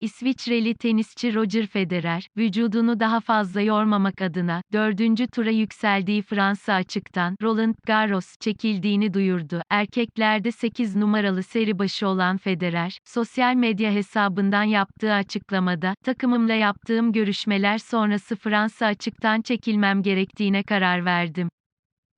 İsviçreli tenisçi Roger Federer, vücudunu daha fazla yormamak adına, dördüncü tura yükseldiği Fransa açıktan, Roland Garros çekildiğini duyurdu. Erkeklerde 8 numaralı seri başı olan Federer, sosyal medya hesabından yaptığı açıklamada, takımımla yaptığım görüşmeler sonrası Fransa açıktan çekilmem gerektiğine karar verdim.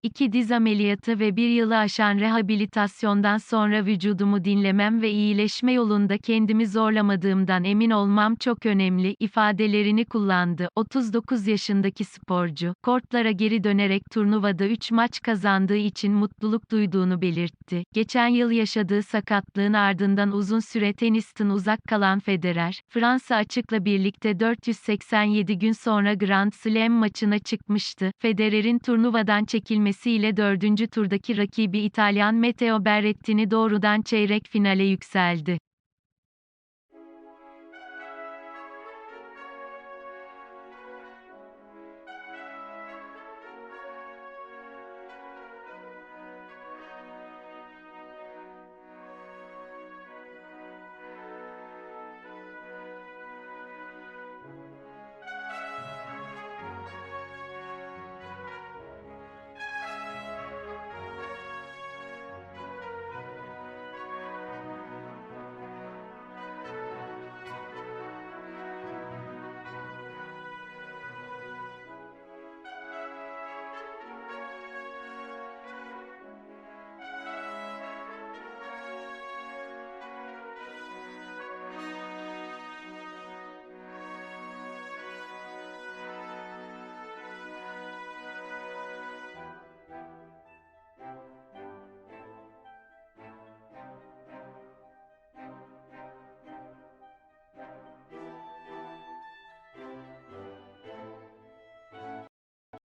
İki diz ameliyatı ve bir yılı aşan rehabilitasyondan sonra vücudumu dinlemem ve iyileşme yolunda kendimi zorlamadığımdan emin olmam çok önemli, ifadelerini kullandı. 39 yaşındaki sporcu, kortlara geri dönerek turnuvada 3 maç kazandığı için mutluluk duyduğunu belirtti. Geçen yıl yaşadığı sakatlığın ardından uzun süre tenistin uzak kalan Federer, Fransa açıkla birlikte 487 gün sonra Grand Slam maçına çıkmıştı. Federer'in turnuvadan çekilmesi ile dördüncü turdaki rakibi İtalyan Matteo Berrettini doğrudan çeyrek finale yükseldi.